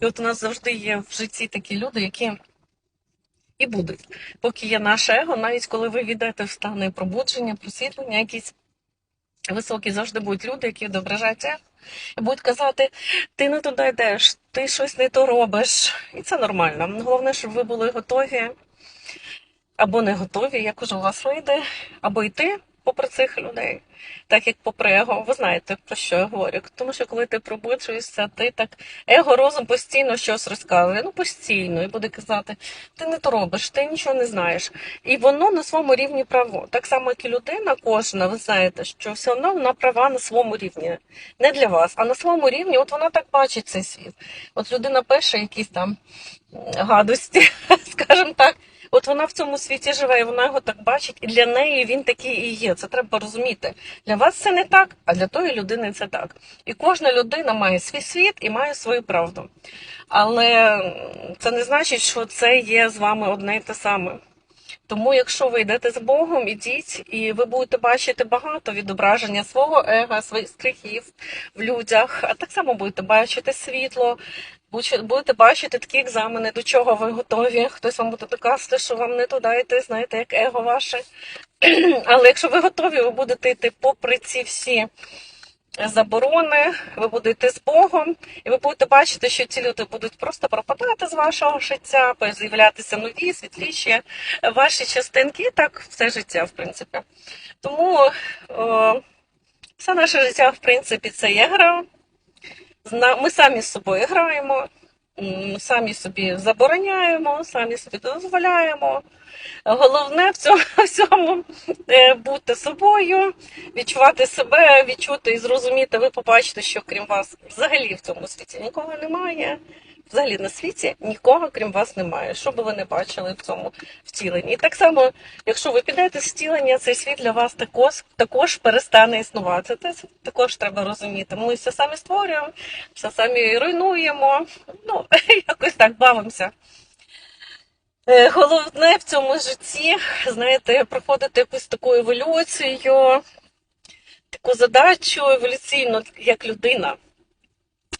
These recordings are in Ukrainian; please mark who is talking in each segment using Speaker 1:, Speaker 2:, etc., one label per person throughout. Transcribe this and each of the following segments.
Speaker 1: І от у нас завжди є в житті такі люди, які і будуть. Поки є наше его, навіть коли ви війдете в стани пробудження, просвітлення, якісь високі, завжди будуть люди, які відображають его, і будуть казати, ти не туди йдеш, ти щось не то робиш. І це нормально. Головне, щоб ви були готові або не готові, як уже у вас вийде, або йти попри цих людей, так як попри его. Ви знаєте, про що я говорю. Тому що коли ти пробуджуєшся, ти так его розум постійно щось розказує, ну постійно, і буде казати, ти не то робиш, ти нічого не знаєш. І воно на своєму рівні право. Так само, як і людина, кожна, ви знаєте, що все одно вона права на своєму рівні. Не для вас, а на своєму рівні, от вона так бачить цей світ. От людина пише якісь там гадості, скажімо так. От вона в цьому світі живе, і вона його так бачить, і для неї він такий і є. Це треба розуміти. Для вас це не так, а для тої людини це так. І кожна людина має свій світ і має свою правду. Але це не значить, що це є з вами одне і те саме. Тому, якщо ви йдете з Богом, ідіть, і ви будете бачити багато відображення свого ега, своїх страхів в людях, а так само будете бачити світло, будете- бачити такі екзамени, до чого ви готові. Хтось вам буде доказувати, що вам не туди йти, знаєте, як его ваше. Але якщо ви готові, ви будете йти попри ці всі заборони, ви будете з Богом, і ви будете бачити, що ці люди будуть просто пропадати з вашого життя, з'являтися нові, світліші ваші частинки, і так все життя, в принципі. Тому о, все наше життя, в принципі, це є гра. Ми самі з собою граємо, самі собі забороняємо, самі собі дозволяємо. Головне в цьому всьому е, бути собою, відчувати себе, відчути і зрозуміти. Ви побачите, що крім вас взагалі в цьому світі нікого немає. Взагалі на світі нікого, крім вас, немає. Що би ви не бачили в цьому втіленні. І так само, якщо ви підете з втілення, цей світ для вас також, також перестане існувати. Це також треба розуміти. Ми все самі створюємо, все самі руйнуємо. Ну, якось так бавимося. Е, Головне в цьому житті, знаєте, проходити якусь таку еволюцію, таку задачу еволюційну як людина.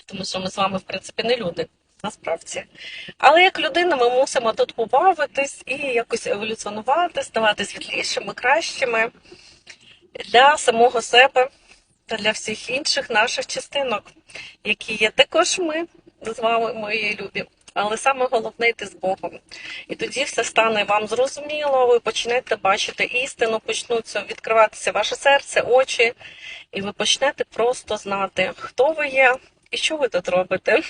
Speaker 1: Тому що ми з вами, в принципі, не люди, насправді. Але як людина ми мусимо тут побавитись і якось еволюціонувати, ставати світлішими, кращими для самого себе та для всіх інших наших частинок, які є також ми з вами, мої любі. Але саме головне йти з Богом. І тоді все стане вам зрозуміло, ви почнете бачити істину, почнуться відкриватися ваше серце, очі, і ви почнете просто знати, хто ви є і що ви тут робите.